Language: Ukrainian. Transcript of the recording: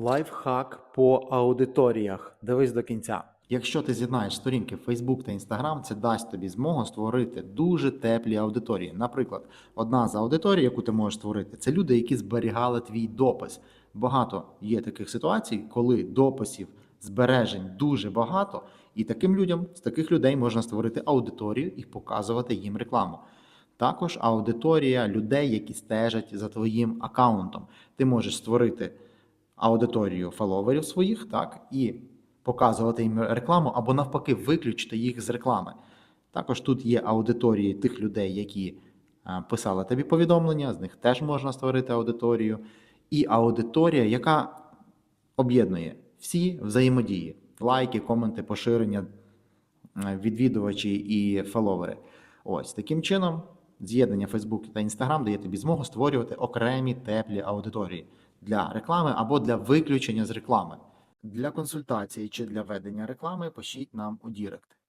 Лайфхак по аудиторіях. Дивись до кінця. Якщо ти з'єднаєш сторінки Facebook та Instagram, це дасть тобі змогу створити дуже теплі аудиторії. Наприклад, одна з аудиторій, яку ти можеш створити, це люди, які зберігали твій допис. Багато є таких ситуацій, коли дописів збережень дуже багато, і таким людям з таких людей можна створити аудиторію і показувати їм рекламу. Також аудиторія людей, які стежать за твоїм аккаунтом. Ти можеш створити аудиторію фоловерів своїх, так, і показувати їм рекламу, або навпаки, виключити їх з реклами. Також тут є аудиторії тих людей, які е, писали тобі повідомлення, з них теж можна створити аудиторію. І аудиторія, яка об'єднує всі взаємодії: лайки, коменти, поширення, е, відвідувачі і фоловери. Ось таким чином, з'єднання Facebook та Instagram дає тобі змогу створювати окремі теплі аудиторії для реклами або для виключення з реклами. Для консультації чи для ведення реклами пишіть нам у Дірект.